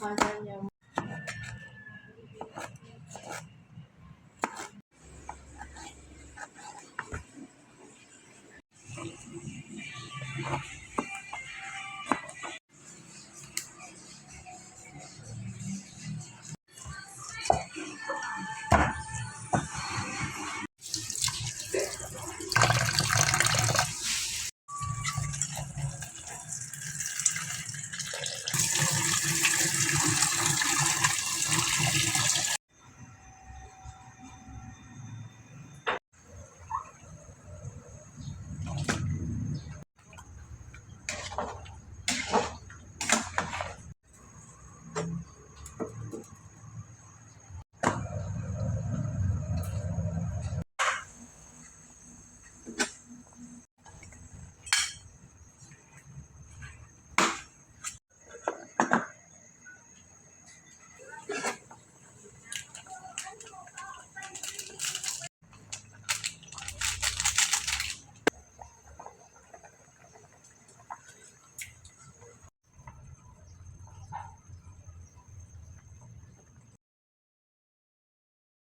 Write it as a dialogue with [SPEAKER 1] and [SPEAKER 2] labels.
[SPEAKER 1] Mother niya.